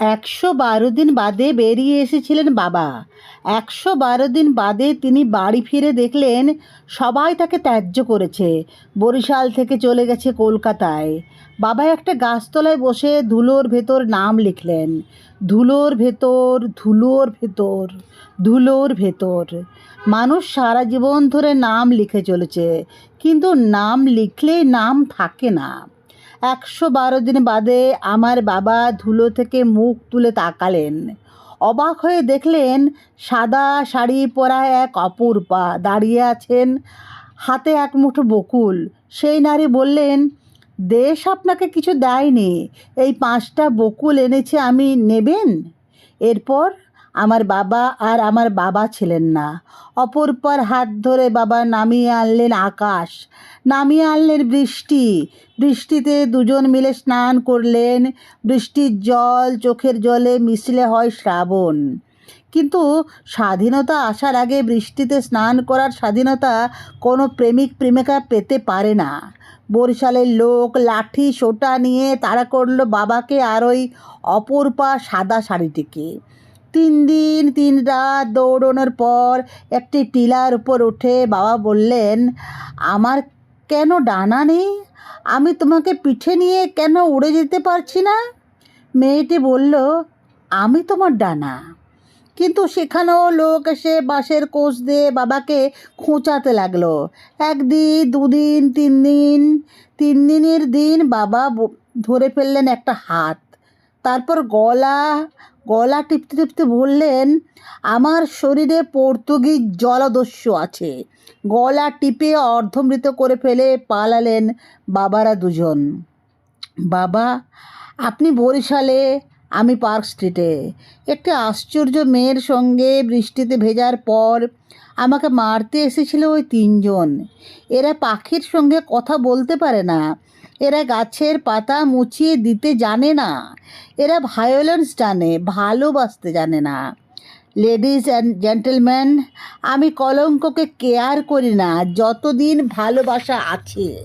একশো বারো দিন বাদে বেরিয়ে এসেছিলেন বাবা। একশো বারো দিন বাদে তিনি বাড়ি ফিরে দেখলেন সবাই তাকে ত্যায্য করেছে। বরিশাল থেকে চলে গেছে কলকাতায়। বাবা একটা গাছতলায় বসে ধুলোর ভেতর নাম লিখলেন। ধুলোর ভেতর ধুলোর ভেতর ধুলোর ভেতর। মানুষ সারা জীবন ধরে নাম লিখে চলেছে, কিন্তু নাম লিখলে নাম থাকে না। একশো বারো দিন বাদে আমার বাবা ধুলো থেকে মুখ তুলে তাকালেন। অবাক হয়ে দেখলেন সাদা শাড়ি পরা এক অপূর্বা দাঁড়িয়ে আছেন, হাতে এক মুঠো বকুল। সেই নারী বললেন, দেশ আপনাকে কিছু দেয়নি, এই পাঁচটা বকুল এনেছে আমি নেবেন? এরপর আমার বাবা আর আমার বাবা ছিলেন না। অপরূপার হাত ধরে বাবা নামিয়ে আনলেন আকাশ, নামিয়ে আনলেন বৃষ্টি। বৃষ্টিতে দুজন মিলে স্নান করলেন। বৃষ্টির জল চোখের জলে মিশলে হয় শ্রাবণ। কিন্তু স্বাধীনতা আসার আগে বৃষ্টিতে স্নান করার স্বাধীনতা কোনো প্রেমিক, প্রেমিকা পেতে পারে না। বরিশালের লোক লাঠি, সোটা নিয়ে তাড়া করল বাবাকে আর ওই অপরূপা সাদা শাড়িটিকে। তিন দিন, তিন রাত দৌড়ানোর পর একটি টিলার উপর উঠে বাবা বললেন, আমার কেন ডানা নেই? আমি তোমাকে পিঠে নিয়ে কেন উড়ে যেতে পারছি না? মেয়েটি বলল, আমি তোমার ডানা। কিন্তু সেখানেও লোক এসে বাঁশের কোষ দিয়ে বাবাকে খোঁচাতে লাগল। একদিন, দুদিন, তিন দিন, তিন দিনের দিন বাবা ধরে ফেললেন একটা হাত। তারপর গলা গলা টিপতে টিপতে বললেন, আমার শরীরে পর্তুগিজ জলদস্যু আছে। গলা টিপে অর্ধমৃত করে ফেলে পালালেন বাবারা দুজন। বাবা, আপনি বরিশালে, আমি পার্ক স্ট্রিটে। একটি আশ্চর্য মেয়ের সঙ্গে বৃষ্টিতে ভেজার পর আমাকে মারতে এসেছিল ওই তিনজন। এরা পাখির সঙ্গে কথা বলতে পারে না। এরা গাছের পাতা মুছিয়ে দিতে জানে না। এরা ভায়োলেন্স জানে ভালোবাসতে জানে না। লেডিস অ্যান্ড জেন্টেলম্যান আমি কলঙ্ককে কেয়ার করি না, যতদিন ভালোবাসা আছে।